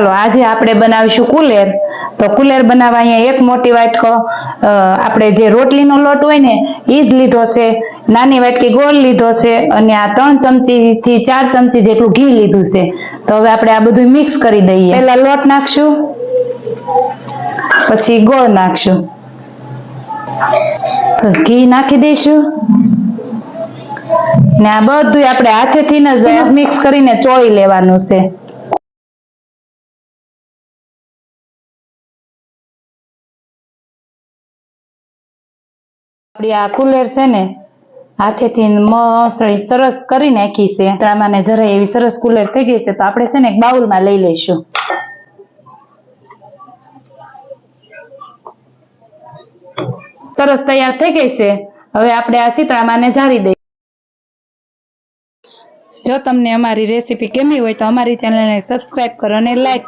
ચાલો આજે આપણે બનાવીશું કુલેર. તો કુલેર બનાવવા અહીંયા એક મોટી વાટકો આપણે જે રોટલીનો લોટ હોય ને એ જ લીધો છે. નાની વાટકી ગોળ લીધો છે અને આ ત્રણ ચમચી થી ચાર ચમચી જેટલું ઘી લીધું છે. તો હવે આપણે આ બધું મિક્સ કરી દઈએ. પહેલા લોટ નાખશું. પછી ગોળ નાખશું. પછી ઘી નાખી દઈશું. ને આ બધું આપણે હાથેથી ને મિક્સ કરીને ચોળી લેવાનું છે. આપણી આ કુલર છે ને, હાથેથી મસ્ત સરસ કરી નાખી છે. ત્રામાને જરાય એવી સરસ કુલેર થઈ ગઈ છે, તો આપણે છે ને બાઉલમાં લઈ લઈશું. સરસ તૈયાર થઈ ગઈ છે. હવે આપણે આ સીતરામાને જાળી દઈએ. જો તમને અમારી રેસીપી કેમી હોય તો અમારી ચેનલને સબસ્ક્રાઇબ કરો અને લાઈક